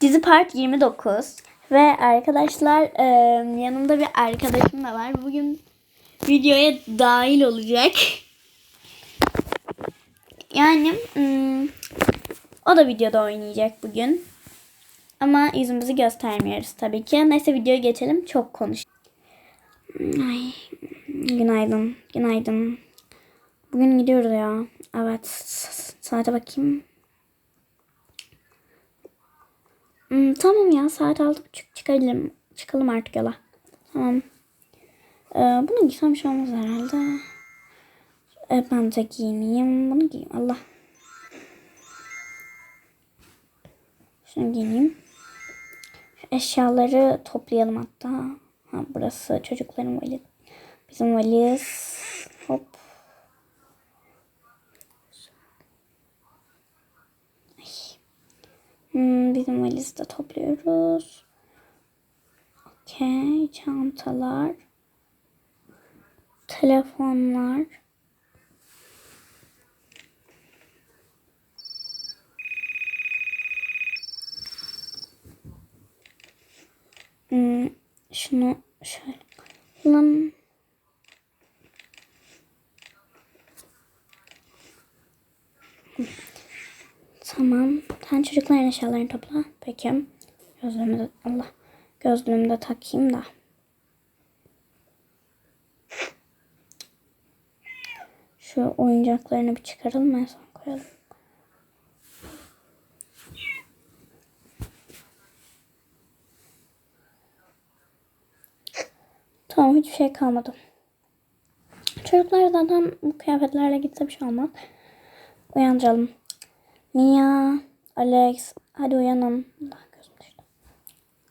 Dizi part 29 ve arkadaşlar yanımda bir arkadaşım da var. Bugün videoya dahil olacak. Yani hmm, o da videoda oynayacak bugün. Ama yüzümüzü göstermiyoruz tabii ki. Neyse videoya geçelim. Çok konuş. Ay, günaydın. Günaydın. Bugün gidiyoruz ya. Evet. Saate bakayım. Hmm, tamam ya saat altı buçuk çıkalım. Çıkalım artık yola. Tamam. Ee, bunu giysem şey olmaz herhalde. Ee, ben de giyineyim. Bunu giyeyim. Allah. Şunu giyineyim. Şu eşyaları toplayalım hatta. Ha, burası çocukların valiz. Bizim valiz. Hop. Hmm, bizim valizi de topluyoruz. Okey. Çantalar. Telefonlar. Hmm, şunu şöyle alalım. Tamam. Sen çocukların eşyalarını topla. Peki. Gözlüğümü de Allah. Gözlüğümü de takayım da. Şu oyuncaklarını bir çıkaralım en son koyalım. Tamam hiçbir şey kalmadı. Çocuklar zaten bu kıyafetlerle gitse bir şey olmaz. Uyandıralım. Mia, Alex, hadi uyanın.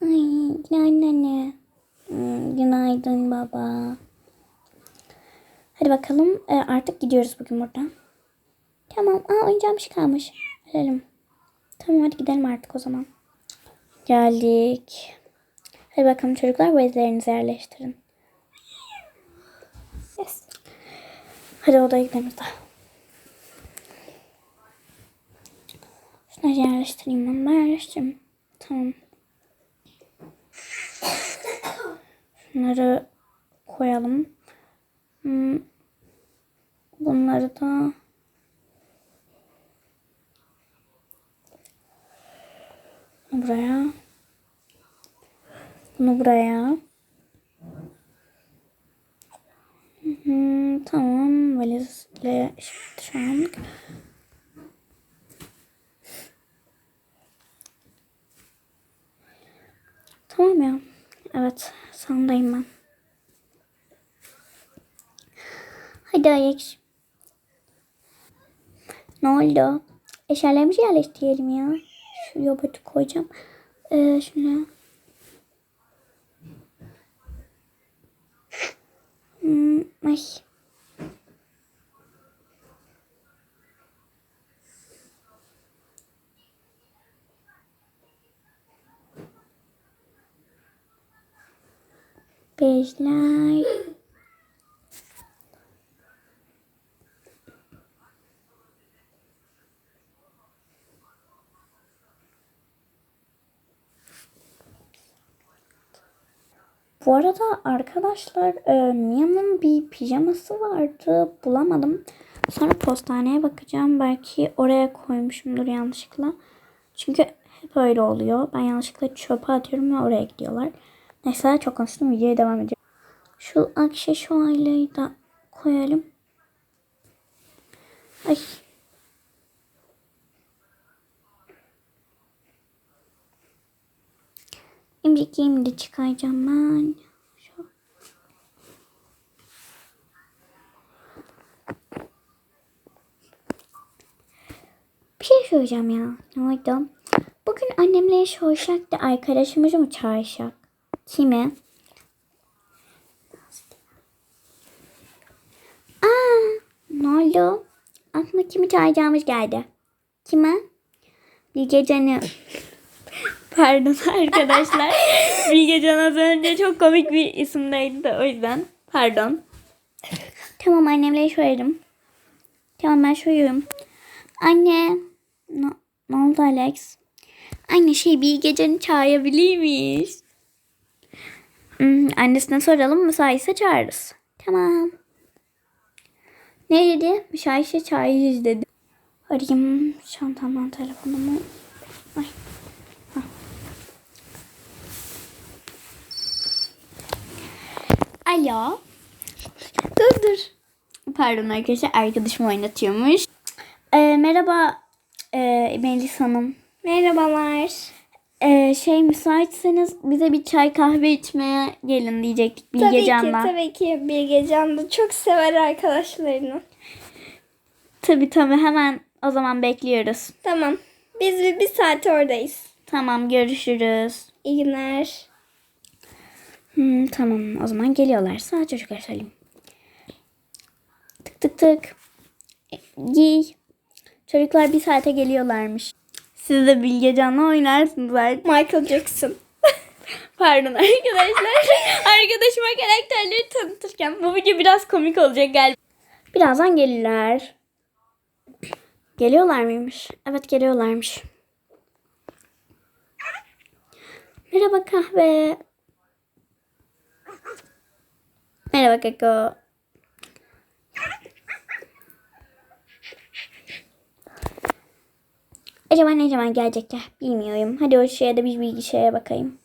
Ay, günaydın anne. Hmm, günaydın baba. Hadi bakalım. Ee, artık gidiyoruz bugün buradan. Tamam. Aa oyuncağım şey kalmış. Verelim. Tamam hadi gidelim artık o zaman. Geldik. Hadi bakalım çocuklar valizlerinizi yerleştirin. Yes. Hadi odaya gidelim daha. Şunları yerleştireyim ben. Ben yerleştireyim. Tamam. Şunları koyalım. Hmm. Bunları da buraya. Bunu buraya. Hmm, tamam. Valizle şu an Tamam ya. Evet. Sandayım ben. Hadi Alex. Ne oldu? Eşyalarımızı yerleştirelim ya. Şu robotu koyacağım. Ee, şuna. Hmm, ay. Bezler. Bu arada arkadaşlar e, Mia'nın bir pijaması vardı. Bulamadım. Sonra postaneye bakacağım. Belki oraya koymuşumdur yanlışlıkla. Çünkü hep öyle oluyor. Ben yanlışlıkla çöpe atıyorum ve oraya gidiyorlar. Neyse çok konuştum. Videoya devam ediyorum. Şu aksesuarları da koyalım. Ay. İmrikliğimi de çıkaracağım ben. Şu. Bir şey söyleyeceğim ya. Ne oldu? Bugün annemle soruşak da arkadaşımızı mı çağırsak? Kimi? Aa, ne oldu? Aklıma kimi çağıracağımız geldi. Kime? Bilge Can'ı. Pardon arkadaşlar. Bilge Can az önce çok komik bir isimdeydi de o yüzden. Pardon. Tamam annemle söyledim. Tamam ben söylüyorum. Anne. Ne, ne oldu Alex? Anne şey bir gecenin çağırabilirmiş. Hmm, annesine soralım müsaitse çağırırız. Tamam. Ne dedi? Müsaitse çağırırız dedi. Arayayım çantamdan telefonumu. Ay. Alo. Dur dur. Pardon arkadaşlar arkadaşım oynatıyormuş. Ee, merhaba ee, Melis Hanım. Merhabalar. Ee, şey müsaitseniz bize bir çay kahve içmeye gelin diyecektik Tabii ki, tabii ki Bilgecan da çok sever arkadaşlarını. Tabii tabii hemen o zaman bekliyoruz. Tamam. Biz bir, bir saat oradayız. Tamam görüşürüz. İyi günler. Hmm, tamam o zaman geliyorlar. Sağ çocuklar söyleyeyim. Tık tık tık. E, Giy. Çocuklar bir saate geliyorlarmış. Siz de Bilgecan'la oynarsınız artık. Michael Jackson. Pardon arkadaşlar. Arkadaşıma karakterleri tanıtırken bu video biraz komik olacak galiba. Birazdan gelirler. Geliyorlar mıymış? Evet geliyorlarmış. Merhaba kahve. Merhaba Keko. Acaba ne zaman gelecekler bilmiyorum. Hadi o şeye de bir bilgisayara bakayım.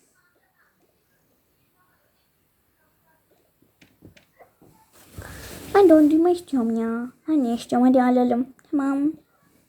Ben dondurma istiyorum ya. Ben ne istiyorum hadi alalım. Tamam.